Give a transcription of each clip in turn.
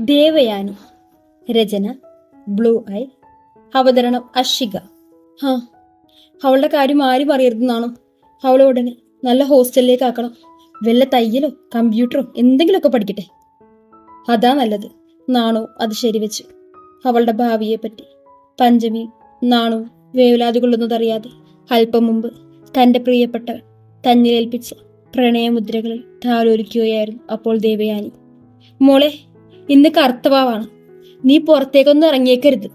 Devayani Rachana blue I അവതരണം അഷിക. ഹാ അവളുടെ കാര്യം ആരും അറിയരുതെന്നാണോ അവളെ ഉടനെ നല്ല ഹോസ്റ്റലിലേക്ക് ആക്കണം. വല്ല തയ്യലോ കമ്പ്യൂട്ടറോ എന്തെങ്കിലുമൊക്കെ പഠിക്കട്ടെ. അതാ നല്ലത്. നാണോ അത് ശരിവെച്ചു. അവളുടെ ഭാവിയെപ്പറ്റി. പഞ്ചമി നാണു വേവലാതി കൊള്ളുന്നതറിയാതെ അല്പം മുമ്പ് തന്റെ പ്രിയപ്പെട്ട തന്നിലേൽപ്പിച്ച പ്രണയമുദ്രകളിൽ താലോലിക്കുകയായിരുന്നു അപ്പോൾ ദേവയാനി. മോളെ ഇന്ന് കറുത്തവാവാണ് നീ പുറത്തേക്കൊന്നും ഇറങ്ങിയേക്കരുത്.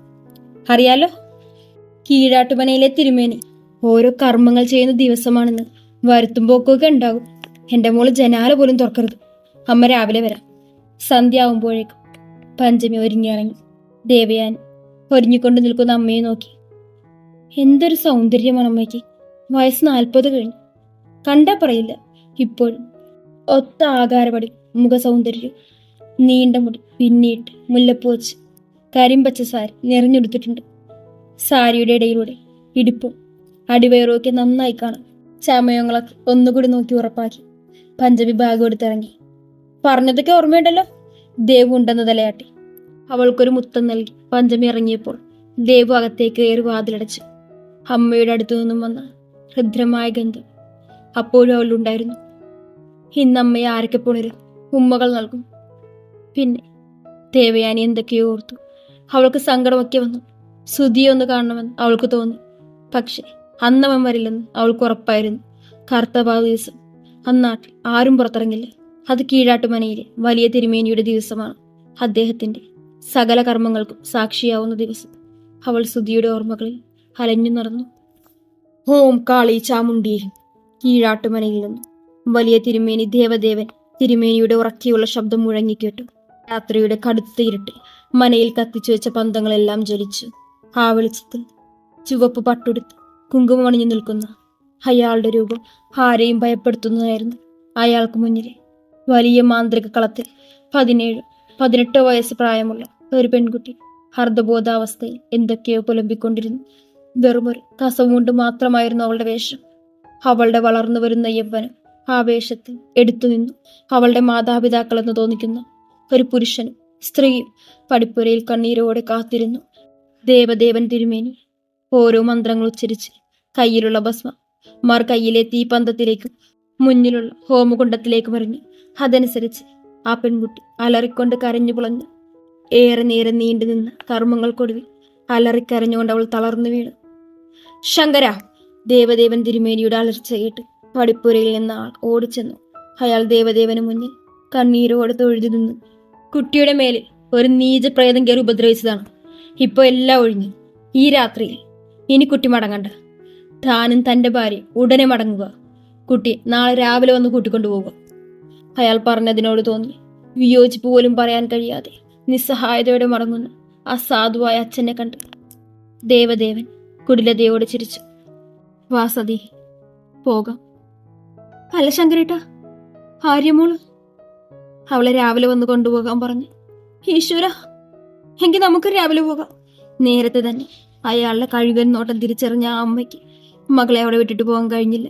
അറിയാലോ? കീഴാട്ടുമനയിലെ തിരുമേനി ഓരോ കർമ്മങ്ങൾ ചെയ്യുന്ന ദിവസമാണെന്ന് വരുത്തുമ്പോക്കൊക്കെ ഉണ്ടാകും. എന്റെ മോൾ ജനാല പോലും തുറക്കരുത്. അമ്മ രാവിലെ വരാം. സന്ധ്യ ആവുമ്പോഴേക്കും പഞ്ചമി ഒരുങ്ങിയിറങ്ങി. ദേവയാൻ ഒരുങ്ങിക്കൊണ്ട് നിൽക്കുന്ന അമ്മയെ നോക്കി. എന്തൊരു സൗന്ദര്യമാണ് അമ്മയ്ക്ക്. വയസ്സ് നാൽപ്പത് കഴിഞ്ഞു. കണ്ടാ പറയില്ല. ഇപ്പോഴും ഒത്ത ആകാരപടി മുഖസൗന്ദര്യം നീണ്ട മുടി. പിന്നിട്ട് മുല്ലപ്പൂ വെച്ച് കരിമ്പച്ച സാരി നിറഞ്ഞെടുത്തിട്ടുണ്ട്. സാരിയുടെ ഇടയിലൂടെ ഇടിപ്പും അടിവയറുമൊക്കെ നന്നായി കാണാം. ചമയങ്ങളൊക്കെ ഒന്നുകൂടി നോക്കി ഉറപ്പാക്കി പഞ്ചമി ബാഗ് എടുത്തിറങ്ങി പറഞ്ഞതൊക്കെ ഓർമ്മയുണ്ടല്ലോ? ദേവ് ഉണ്ടെന്ന് തലയാട്ടി. അവൾക്കൊരു മുത്തം നൽകി പഞ്ചമി ഇറങ്ങിയപ്പോൾ ദേവു അകത്തേക്ക് കയറി വാതിലടച്ചു അമ്മയുടെ അടുത്തു നിന്നും വന്ന ഹൃദ്രമായ ഗന്ധം അപ്പോഴും അവളുണ്ടായിരുന്നു ഇന്നമ്മയെ ആരൊക്കെ പുണരും ഉമ്മകൾ നൽകും. പിന്നെ ദേവയാനി എന്തൊക്കെയോ ഓർത്തു. അവൾക്ക് സങ്കടമൊക്കെ വന്നു. സുധിയെ ഒന്ന് കാണണമെന്ന് അവൾക്ക് തോന്നി. പക്ഷേ അന്നവൻ വരില്ലെന്ന് അവൾക്ക് ഉറപ്പായിരുന്നു. കർത്തഭാവ ദിവസം അന്നാട്ടിൽ ആരും പുറത്തിറങ്ങില്ല. അത് കീഴാട്ടുമനയിലെ വലിയ തിരുമേനിയുടെ ദിവസമാണ്. അദ്ദേഹത്തിന്റെ സകല കർമ്മങ്ങൾക്കും സാക്ഷിയാവുന്ന ദിവസം. അവൾ സുധിയുടെ ഓർമ്മകളിൽ അലഞ്ഞു നടന്നു. ഓം കാളി ചാമുണ്ടി കീഴാട്ടുമനയിൽ നിന്നും വലിയ തിരുമേനി ദേവദേവൻ തിരുമേനിയുടെ ഉറക്കിയുള്ള ശബ്ദം മുഴങ്ങിക്കേട്ടു രാത്രിയുടെ കടുത്ത ഇരുട്ടിൽ മനയിൽ കത്തിച്ചു വെച്ച പന്തങ്ങളെല്ലാം ജ്വലിച്ചു. ആ വെളിച്ചത്തിൽ ചുവപ്പ് പട്ടുടുത്ത് കുങ്കുമണിഞ്ഞു നിൽക്കുന്ന അയാളുടെ രൂപം ആരെയും ഭയപ്പെടുത്തുന്നതായിരുന്നു. അയാൾക്ക് മുന്നിലെ വലിയ മാന്ത്രിക കളത്തിൽ പതിനേഴ് പതിനെട്ടോ വയസ്സ് പ്രായമുള്ള ഒരു പെൺകുട്ടി ഹർദ്ദബോധാവസ്ഥയിൽ എന്തൊക്കെയോ പുലമ്പിക്കൊണ്ടിരുന്നു. വെറുമൊരു കസവുകൊണ്ട് മാത്രമായിരുന്നു അവളുടെ വേഷം. അവളുടെ വളർന്നു വരുന്ന യൗവനം ആ വേഷത്തിൽ എടുത്തു നിന്നു. അവളുടെ മാതാപിതാക്കളെന്ന് തോന്നിക്കുന്ന ഒരു പുരുഷനും സ്ത്രീയും പടിപ്പുരയിൽ കണ്ണീരോടെ കാത്തിരുന്നു. ദേവദേവൻ തിരുമേനി ഓരോ മന്ത്രങ്ങൾ ഉച്ചരിച്ച് കയ്യിലുള്ള ഭസ്മ മാർ കയ്യിലെ തീപന്തത്തിലേക്കും മുന്നിലുള്ള ഹോമകുണ്ടത്തിലേക്കും എറിഞ്ഞു അതനുസരിച്ച് ആ പെൺകുട്ടി അലറിക്കൊണ്ട് കരഞ്ഞു പുളഞ്ഞു ഏറെ നേരം നീണ്ടു നിന്ന് കർമ്മങ്ങൾക്കൊടുവിൽ അലറിക്കരഞ്ഞുകൊണ്ട് അവൾ തളർന്നു വീണു. ശങ്കര ദേവദേവൻ തിരുമേനിയുടെ അലർച്ച കേട്ട് പടിപ്പുരയിൽ നിന്ന് ആൾ ഓടിച്ചെന്നു. അയാൾ ദേവദേവന് മുന്നിൽ കണ്ണീരോടെ തൊഴുതു നിന്നു. കുട്ടിയുടെ മേലിൽ ഒരു നീച പ്രേതം കയറി ഉപദ്രവിച്ചതാണ്. ഇപ്പൊ എല്ലാം ഒഴിഞ്ഞു. ഈ രാത്രിയിൽ ഇനി കുട്ടി മടങ്ങണ്ട. താനും തന്റെ ഭാര്യ ഉടനെ മടങ്ങുക. കുട്ടി നാളെ രാവിലെ വന്ന് കൂട്ടിക്കൊണ്ടുപോകുക അയാൾ പറഞ്ഞതിനോട് തോന്നി. വിയോജിപ്പ് പോലും പറയാൻ കഴിയാതെ നിസ്സഹായതയോടെ മടങ്ങുന്ന ആ സാധുവായ അച്ഛനെ കണ്ട്. ദേവദേവൻ കുടിലതയോട് ചിരിച്ചു. വാസതി പോകാം. അല്ല ശങ്കരേട്ട ആര്യമോൾ? അവളെ രാവിലെ വന്ന് കൊണ്ടുപോകാൻ പറഞ്ഞു. ഈശ്വര എങ്കിൽ നമുക്ക് രാവിലെ പോകാം. നേരത്തെ തന്നെ അയാളുടെ കഴുകൻ നോട്ടം തിരിച്ചറിഞ്ഞ ആ അമ്മയ്ക്ക് മകളെ അവിടെ വിട്ടിട്ട് പോകാൻ കഴിഞ്ഞില്ല.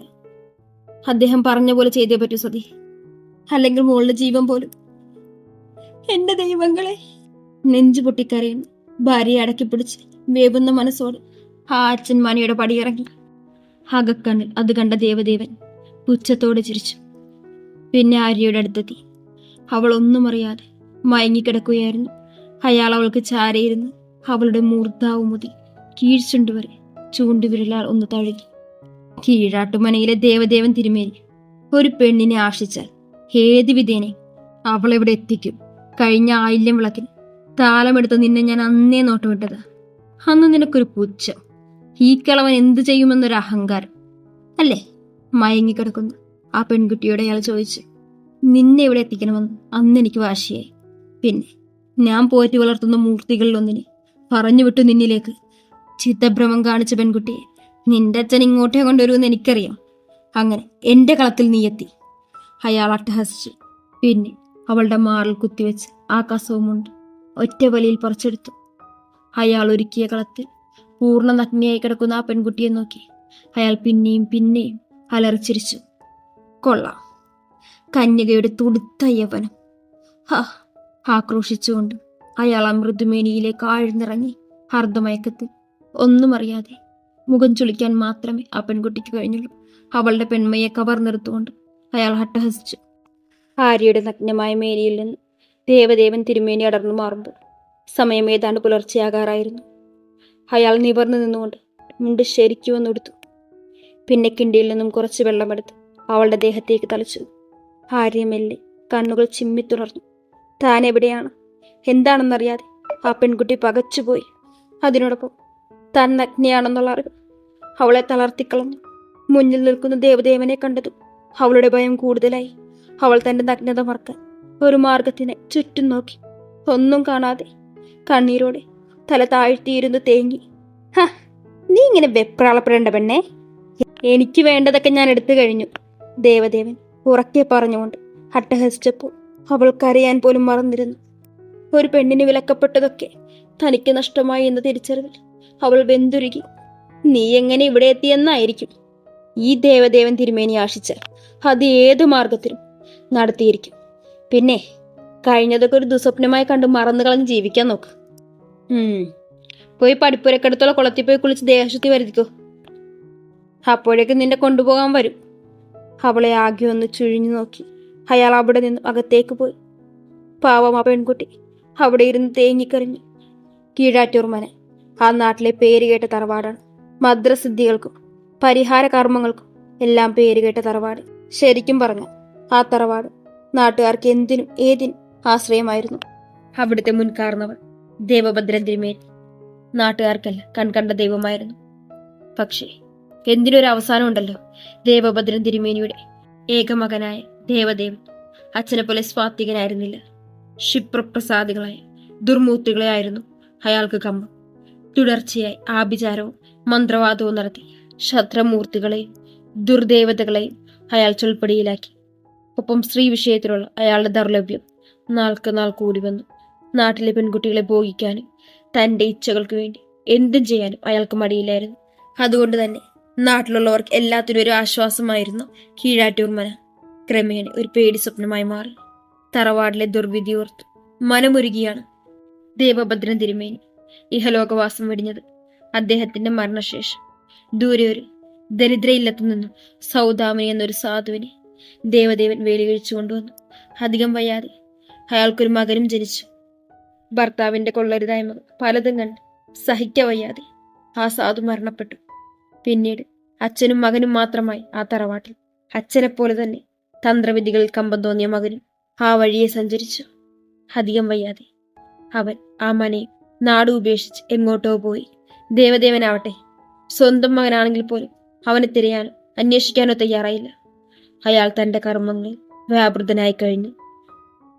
അദ്ദേഹം പറഞ്ഞ പോലെ ചെയ്തേ പറ്റൂ സതി. അല്ലെങ്കിൽ മോളുടെ ജീവൻ പോലും. എന്റെ ദൈവങ്ങളെ. നെഞ്ചു പൊട്ടിക്കരയുന്നു. ഭാര്യയെ അടക്കി പിടിച്ച് വേവുന്ന മനസ്സോട് ആ അച്ഛൻ മണിയുടെ പടിയിറങ്ങി. അകക്കണ്ണിൽ അത് കണ്ട ദേവദേവൻ പുച്ഛത്തോടെ ചിരിച്ചു. പിന്നെ ആര്യയുടെ അടുത്തെത്തി. അവൾ ഒന്നും അറിയാതെ മയങ്ങിക്കിടക്കുകയായിരുന്നു. അയാൾ അവൾക്ക് ചാരയിരുന്നു അവളുടെ മൂർധാവുമുതി കീഴ്ചുണ്ടുവരെ ചൂണ്ടുവിരലാൽ ഒന്ന് തഴുകി. കീഴാട്ടുമനയിലെ ദേവദേവൻ തിരുമേനി ഒരു പെണ്ണിനെ ആശിച്ചാൽ ഏത് വിധേനെ അവളെവിടെ എത്തിക്കും? കഴിഞ്ഞ ആയില്യം വിളക്കിന് താലമെടുത്ത് നിന്നെ ഞാൻ അന്നേ നോട്ടുവിട്ടത്. അന്ന് നിനക്കൊരു പുച്ഛം. ഈ കിളവൻ എന്തു ചെയ്യുമെന്നൊരു അഹങ്കാരം അല്ലേ? മയങ്ങിക്കിടക്കുന്നു. ആ പെൺകുട്ടിയോട് അയാൾ ചോദിച്ചു. നിന്നെ ഇവിടെ എത്തിക്കണമെന്ന് അന്ന് എനിക്ക് വാശിയായി. പിന്നെ ഞാൻ പോറ്റി വളർത്തുന്ന മൂർത്തികളിലൊന്നിനെ പറഞ്ഞു വിട്ടു നിന്നിലേക്ക് ചിത്തഭ്രമം കാണിച്ച പെൺകുട്ടിയെ നിന്റെ അച്ഛൻ ഇങ്ങോട്ടേ കൊണ്ടുവരുമെന്ന് എനിക്കറിയാം. അങ്ങനെ എന്റെ കളത്തിൽ നീ എത്തി. അയാൾ അട്ടഹസിച്ചു. പിന്നെ അവളുടെ മാറിൽ കുത്തിവെച്ച് ആ കസവുമുണ്ട് ഒറ്റ വലിയിൽ പറിച്ചെടുത്തു. അയാൾ ഒരുക്കിയ കളത്തിൽ പൂർണ നഗ്നിയായി കിടക്കുന്ന ആ പെൺകുട്ടിയെ നോക്കി അയാൾ പിന്നെയും പിന്നെയും അലറിച്ചിരിച്ചു. കൊള്ളാം. കന്യകയുടെ തുടുത്ത യവനം. ആക്രോശിച്ചുകൊണ്ട് അയാൾ ആ മൃദുമേനിയിലേക്ക് ആഴ്ന്നിറങ്ങി ഹർദ്ദമയക്കത്തിൽ ഒന്നും അറിയാതെ മുഖം ചുളിക്കാൻ മാത്രമേ ആ പെൺകുട്ടിക്ക് കഴിഞ്ഞുള്ളൂ. അവളുടെ പെൺമയെ കവർന്നെടുത്തുകൊണ്ട് അയാൾ ഹട്ടഹസിച്ചു. ആര്യയുടെ നഗ്നമായ മേനിയിൽ നിന്ന് ദേവദേവൻ തിരുമേനി അടർന്നു മാറുമ്പോൾ സമയം ഏതാണ്ട് പുലർച്ചെയാകാറായിരുന്നു. അയാൾ നിവർന്നു നിന്നുകൊണ്ട് മുണ്ട് ശരിക്കും ഒന്നെടുത്തു പിന്നെ കിണ്ടിയിൽ നിന്നും കുറച്ച് വെള്ളമെടുത്ത് അവളുടെ ദേഹത്തേക്ക് തളിച്ചു. ആര്യമെല്ലെ കണ്ണുകൾ ചിമ്മിത്തുണർന്നു. താൻ എവിടെയാണ് എന്താണെന്നറിയാതെ ആ പെൺകുട്ടി പകച്ചുപോയി. അതിനോടൊപ്പം താൻ നഗ്നയാണെന്നുള്ള അറിവ് അവളെ തളർത്തിക്കളഞ്ഞു. മുന്നിൽ നിൽക്കുന്ന ദേവദേവനെ കണ്ടതും അവളുടെ ഭയം കൂടുതലായി. അവൾ തന്റെ നഗ്നത മറക്കാൻ ഒരു മാർഗത്തിനെ ചുറ്റും നോക്കി. ഒന്നും കാണാതെ കണ്ണീരോടെ തല താഴ്ത്തിയിരുന്ന് തേങ്ങി ഹ നീ ഇങ്ങനെ വെപ്രാളപ്പെടേണ്ട പെണ്ണേ. എനിക്ക് വേണ്ടതൊക്കെ ഞാൻ എടുത്തു കഴിഞ്ഞു. ദേവദേവൻ ഉറക്കെ പറഞ്ഞുകൊണ്ട് അട്ടഹസിച്ചപ്പോൾ അവൾ കരയാൻ പോലും മറന്നിരുന്നു. ഒരു പെണ്ണിന് വിലക്കപ്പെട്ടതൊക്കെ തനിക്ക് നഷ്ടമായി എന്ന തിരിച്ചറിവിൽ അവൾ വെന്തുരുകി നീ എങ്ങനെ ഇവിടെ എത്തിയെന്നായിരിക്കും. ഈ ദേവദേവൻ തിരുമേനി ആശിച്ചാൽ അത് ഏത് മാർഗത്തിലും നടത്തിയിരിക്കും. പിന്നെ കഴിഞ്ഞതൊക്കെ ഒരു ദുസ്വപ്നമായി കണ്ട് മറന്നു കളഞ്ഞ് ജീവിക്കാൻ നോക്ക്. പോയി പഠിപ്പുരക്കടുത്തുള്ള കുളത്തിൽ പോയി കുളിച്ച് ദേഹശുദ്ധി വരുത്തിക്കോ. അപ്പോഴേക്ക് നിന്നെ കൊണ്ടുപോകാൻ വരും. അവളെ ആകെ ഒന്ന് ചുഴിഞ്ഞു നോക്കി. അയാൾ അവിടെ നിന്ന് അകത്തേക്ക് പോയി. പാവം ആ പെൺകുട്ടി അവിടെ ഇരുന്ന് തേങ്ങിക്കറിഞ്ഞു കീഴാറ്റൂർ മന ആ നാട്ടിലെ പേരുകേട്ട തറവാടാണ്. മദ്രസിദ്ധികൾക്കും പരിഹാര കർമ്മങ്ങൾക്കും എല്ലാം പേരുകേട്ട തറവാട്. ശരിക്കും പറഞ്ഞു ആ തറവാട് നാട്ടുകാർക്ക് എന്തിനും ഏതിനും ആശ്രയമായിരുന്നു. അവിടുത്തെ മുൻകാർന്നവർ ദേവഭദ്രൻ തിരുമേനി നാട്ടുകാർക്കല്ല കൺകണ്ട ദൈവമായിരുന്നു. പക്ഷേ എന്തിനൊരു അവസാനമുണ്ടല്ലോ ദേവഭദ്രൻ തിരുമേനിയുടെ ഏകമകനായ ദേവദേവൻ അച്ഛനെ പോലെ സ്വാത്വികനായിരുന്നില്ല. ക്ഷിപ്രപ്രസാദികളായ ദുർമൂർത്തികളെയായിരുന്നു അയാൾക്ക് കമ്പം. തുടർച്ചയായി ആഭിചാരവും മന്ത്രവാദവും നടത്തി ശത്രുമൂർത്തികളെയും ദുർദേവതകളെയും അയാൾ ചൊൽപ്പടിയിലാക്കി. ഒപ്പം സ്ത്രീ വിഷയത്തിലുള്ള അയാളുടെ ദൗർലഭ്യം നാൾക്ക് നാൾ കൂടി വന്നു. നാട്ടിലെ പെൺകുട്ടികളെ ഭോഗിക്കാനും തന്റെ ഇച്ഛകൾക്ക് വേണ്ടി എന്തും ചെയ്യാനും അയാൾക്ക് മടിയില്ലായിരുന്നു. അതുകൊണ്ട് തന്നെ നാട്ടിലുള്ളവർക്ക് എല്ലാത്തിനും ഒരു ആശ്വാസമായിരുന്നു കീഴാറ്റൂർ മന. ക്രമേണ ഒരു പേടി സ്വപ്നമായി മാറി. തറവാടിലെ ദുർവിധി ഓർത്ത് മനമൊരുകിയാണ് ദേവഭദ്രൻ തിരുമേനി. ഇഹലോകവാസം വെടിഞ്ഞത് അദ്ദേഹത്തിന്റെ മരണശേഷം. ദൂരെ ഒരു ദരിദ്ര ഇല്ലത്തു നിന്നും സൗദാമിനി എന്നൊരു സാധുവിനെ ദേവദേവൻ വേലികഴിച്ചു കൊണ്ടുവന്നു. അധികം വയ്യാതെ അയാൾക്കൊരു മകനും ജനിച്ചു. ഭർത്താവിന്റെ കൊള്ളരുതായ്മ പലതും കണ്ട് സഹിക്കവയ്യാതെ ആ സാധു മരണപ്പെട്ടു. പിന്നീട് അച്ഛനും മകനും മാത്രമായി ആ തറവാട്ടിൽ. അച്ഛനെപ്പോലെ തന്നെ തന്ത്രവിധികളിൽ കമ്പം തോന്നിയ മകനും ആ വഴിയെ സഞ്ചരിച്ചു. അധികം വയ്യാതെ അവൻ ആ മനയും നാട് ഉപേക്ഷിച്ച് എങ്ങോട്ടോ പോയി. ദേവദേവനാവട്ടെ സ്വന്തം മകനാണെങ്കിൽ പോലും അവനെ തിരയാനോ അന്വേഷിക്കാനോ തയ്യാറായില്ല. അയാൾ തന്റെ കർമ്മങ്ങളിൽ വ്യാപൃതനായി കഴിഞ്ഞു.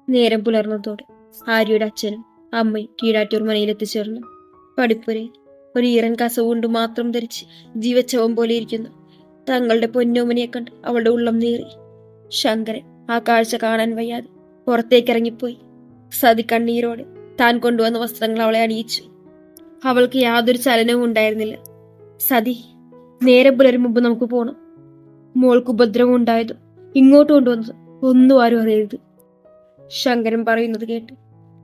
നേരം പുലർന്നതോടെ ആര്യയുടെ അച്ഛനും അമ്മയും കീഴാറ്റൂർ മനയിലെത്തിച്ചേർന്നു പഠിപ്പുരയിൽ ഒരു ഈറൻ കസവ് കൊണ്ട് മാത്രം ധരിച്ച് ജീവച്ചവം പോലെ ഇരിക്കുന്നു. തങ്ങളുടെ പൊന്നോമനിയെ കണ്ട് അവളുടെ ഉള്ളം നീറി. ശങ്കരൻ ആ കാഴ്ച കാണാൻ വയ്യാതെ പുറത്തേക്കിറങ്ങിപ്പോയി. സതി കണ്ണീരോടെ താൻ കൊണ്ടുവന്ന വസ്ത്രങ്ങൾ അവളെ അണിയിച്ചു. അവൾക്ക് യാതൊരു ചലനവും ഉണ്ടായിരുന്നില്ല. സതി നേരെ പുലരും മുമ്പ് നമുക്ക് പോണം. മോൾക്ക് ഉപദ്രവം ഉണ്ടായതും ഇങ്ങോട്ട് കൊണ്ടുവന്നത് ഒന്നും ആരും അറിയരുത്. ശങ്കരൻ പറയുന്നത് കേട്ട്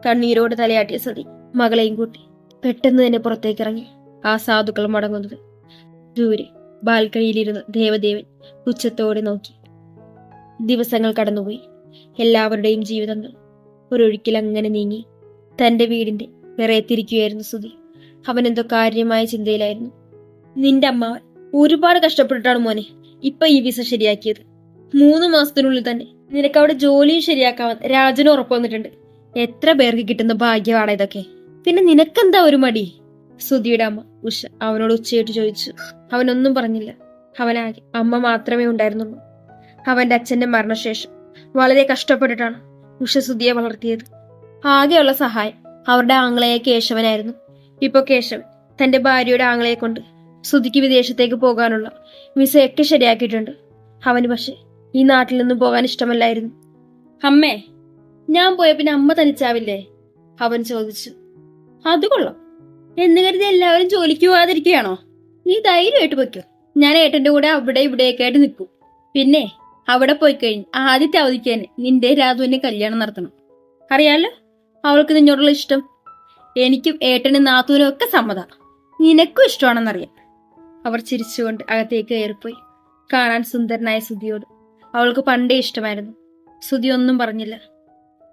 കണ്ണീരോട് തലയാട്ടിയ സതി മകളെയും കൂട്ടി പെട്ടെന്ന് തന്നെ പുറത്തേക്കിറങ്ങി. ആ സാധുക്കൾ മടങ്ങുന്നത്. ദൂരെ ബാൽക്കണിയിലിരുന്ന് ദേവദേവൻ ഉച്ചത്തോടെ നോക്കി. ദിവസങ്ങൾ കടന്നുപോയി. എല്ലാവരുടെയും ജീവിതങ്ങൾ ഒരൊഴുക്കിൽ അങ്ങനെ നീങ്ങി. തന്റെ വീടിന്റെ വിറയത്തിരിക്കുകയായിരുന്നു സുധി. അവൻ എന്തോ കാര്യമായ ചിന്തയിലായിരുന്നു. നിന്റെ അമ്മ ഒരുപാട് കഷ്ടപ്പെട്ടിട്ടാണ് മോനെ ഇപ്പൊ ഈ വിസ ശരിയാക്കിയത്. മൂന്ന് മാസത്തിനുള്ളിൽ തന്നെ നിനക്ക് അവിടെ ജോലിയും ശരിയാക്കാൻ രാജന് ഉറപ്പ് വന്നിട്ടുണ്ട്. എത്ര പേർക്ക് കിട്ടുന്ന ഭാഗ്യമാണ് ഇതൊക്കെ. പിന്നെ നിനക്കെന്താ ഒരു മടി? സുധിയുടെ അമ്മ ഉഷ അവനോട് ഉച്ചയായിട്ട് ചോദിച്ചു. അവനൊന്നും പറഞ്ഞില്ല. അവനാകെ അമ്മ മാത്രമേ ഉണ്ടായിരുന്നുള്ളൂ. അവന്റെ അച്ഛന്റെ മരണശേഷം വളരെ കഷ്ടപ്പെട്ടിട്ടാണ് ഉഷ സുധിയെ വളർത്തിയത്. ആകെയുള്ള സഹായം അവരുടെ ആംഗ്ലയെ കേശവനായിരുന്നു. ഇപ്പൊ കേശവൻ തന്റെ ഭാര്യയുടെ ആംഗ്ലയെ കൊണ്ട് സുധിക്ക് വിദേശത്തേക്ക് പോകാനുള്ള വിസയൊക്കെ ശരിയാക്കിയിട്ടുണ്ട്. അവന് പക്ഷെ ഈ നാട്ടിൽ നിന്നും പോകാൻ ഇഷ്ടമല്ലായിരുന്നു. അമ്മേ ഞാൻ പോയ പിന്നെ അമ്മ തനിച്ചാവില്ലേ? അവൻ ചോദിച്ചു. അത് കൊള്ളാം. എന്ന് കരുതി എല്ലാവരും ജോലിക്ക് പോകാതിരിക്കുകയാണോ നീ ധൈര്യമായിട്ട് പൊയ്ക്കോ. ഞാൻ ഏട്ടന്റെ കൂടെ അവിടെ ഇവിടെയൊക്കെ ആയിട്ട് നിൽക്കും. പിന്നെ അവിടെ പോയി കഴിഞ്ഞ് ആദ്യത്തെ അവധിക്ക് തന്നെ നിന്റെ രാധുവിനെ കല്യാണം നടത്തണം. അറിയാലോ? അവൾക്ക് നിന്നോടുള്ള ഇഷ്ടം. എനിക്കും ഏട്ടനും നാത്തൂനും ഒക്കെ സമ്മത. നിനക്കും ഇഷ്ടമാണെന്നറിയാം. അവർ ചിരിച്ചുകൊണ്ട് അകത്തേക്ക് കയറിപ്പോയി. കാണാൻ സുന്ദരനായ സുധിയോട്. അവൾക്ക് പണ്ടേ ഇഷ്ടമായിരുന്നു. സുധി ഒന്നും പറഞ്ഞില്ല.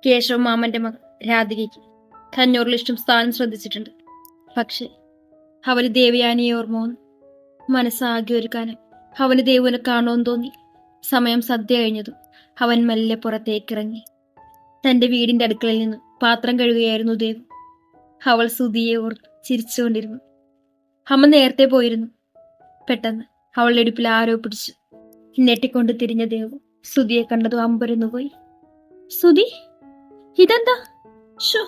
കേശവ മാമന്റെ മകൾ രാധികയ്ക്ക് കഞ്ഞൂറിൽ ഇഷ്ടം സ്ഥാനം ശ്രദ്ധിച്ചിട്ടുണ്ട്. പക്ഷേ അവന് ദേവയാനിയെ ഓർമ്മ വന്നു. മനസ്സാകെ ഒരുക്കാനും അവന് ദേവുവിനെ കാണുമെന്ന് തോന്നി. സമയം സദ്യ കഴിഞ്ഞതും അവൻ മെല്ലെ പുറത്തേക്കിറങ്ങി. തന്റെ വീടിന്റെ അടുക്കളയിൽ നിന്ന് പാത്രം കഴുകുകയായിരുന്നു ദേവ്. അവൾ സുധിയെ ഓർത്ത് ചിരിച്ചുകൊണ്ടിരുന്നു. അമ്മ നേരത്തെ പോയിരുന്നു. പെട്ടെന്ന് അവളുടെ ഇടുപ്പിൽ ആരോ പിടിച്ചു. ഞെട്ടിക്കൊണ്ട് തിരിഞ്ഞ ദേവ് സുധിയെ കണ്ടതും അമ്പരന്നു പോയി. സുധി ഇതെന്താ? ഷോ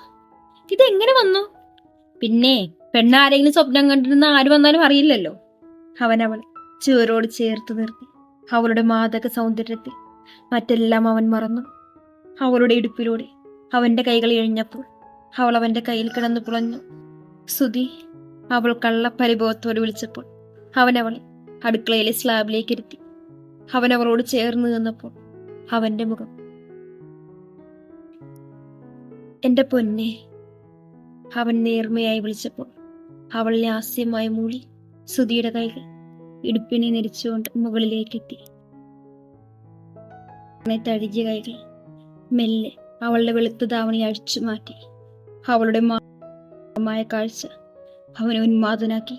ഇതെങ്ങനെ വന്നു? പിന്നെ പെണ്ണാരെങ്കിലും സ്വപ്നം കണ്ടിരുന്ന ആര് വന്നാലും അറിയില്ലല്ലോ. അവൻ അവൾ ചുവരോട് ചേർത്ത് നിർത്തി. അവളുടെ മാതക സൗന്ദര്യത്തിൽ മറ്റെല്ലാം അവൻ മറന്നു. അവളുടെ ഇടുപ്പിലൂടെ അവന്റെ കൈകൾ ഇഴഞ്ഞപ്പോൾ അവൾ അവന്റെ കയ്യിൽ കിടന്നു പുളഞ്ഞു. സുധി അവൾ കള്ളപ്പരിഭവത്തോട് വിളിച്ചപ്പോൾ അവൻ അവളെ അടുക്കളയിലെ സ്ലാബിലേക്ക് ഇരുത്തി. അവൻ അവളോട് ചേർന്ന് നിന്നപ്പോൾ അവന്റെ മുഖം. എന്റെ പൊന്നെ അവൻ നേർമയായി വിളിച്ചപ്പോൾ അവൾ ലാസ്യമായി മൂളി സുധിയുടെ കൈകൾ ഇടുപ്പിനെ നെരിച്ചുകൊണ്ട് മുകളിലേക്കെത്തി തഴുകിയ കൈകൾ മെല്ലെ അവളുടെ വെളുത്ത ധാവണി അഴിച്ചു മാറ്റി. അവളുടെ മായ കാഴ്ച അവനെ ഉന്മാദനാക്കി.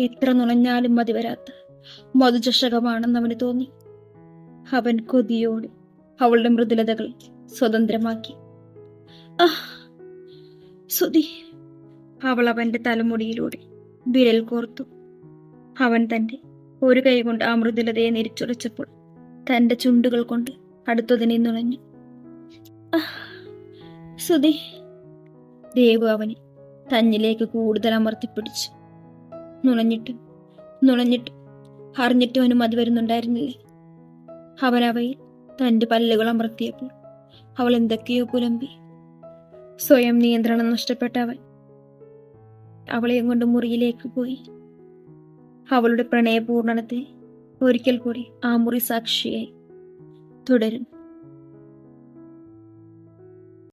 എത്ര നുണഞ്ഞാലും മതി വരാത്ത മധുചഷകമാണെന്ന് അവന് തോന്നി. അവൻ കൊതിയോട് അവളുടെ മൃദുലതകൾ സ്വതന്ത്രമാക്കി. ആഹ് സുധി അവൾ അവന്റെ തലമുടിയിലൂടെ വിരൽ കോർത്തു. അവൻ തന്റെ ഒരു കൈകൊണ്ട് ആ മൃദുലതയെ തന്റെ ചുണ്ടുകൾ കൊണ്ട് അടുത്തതിനെ നുണഞ്ഞു. സുധി ദേവു അവനെ തന്നിലേക്ക് കൂടുതൽ അമർത്തിപ്പിടിച്ചു നുണഞ്ഞിട്ട് നുണഞ്ഞിട്ട് അറിഞ്ഞിട്ട് അവന് മതി വരുന്നുണ്ടായിരുന്നില്ലേ? അവൻ അവയിൽ തന്റെ പല്ലുകൾ അമർത്തിയപ്പോൾ അവൾ എന്തൊക്കെയോ പുലമ്പി സ്വയം നിയന്ത്രണം നഷ്ടപ്പെട്ട അവൻ അവളെയും കൊണ്ട് മുറിയിലേക്ക് പോയി. അവളുടെ പ്രണയപൂർണനത്തെ ഒരിക്കൽ കൂടി ആ മുറി സാക്ഷിയായി തുടരും.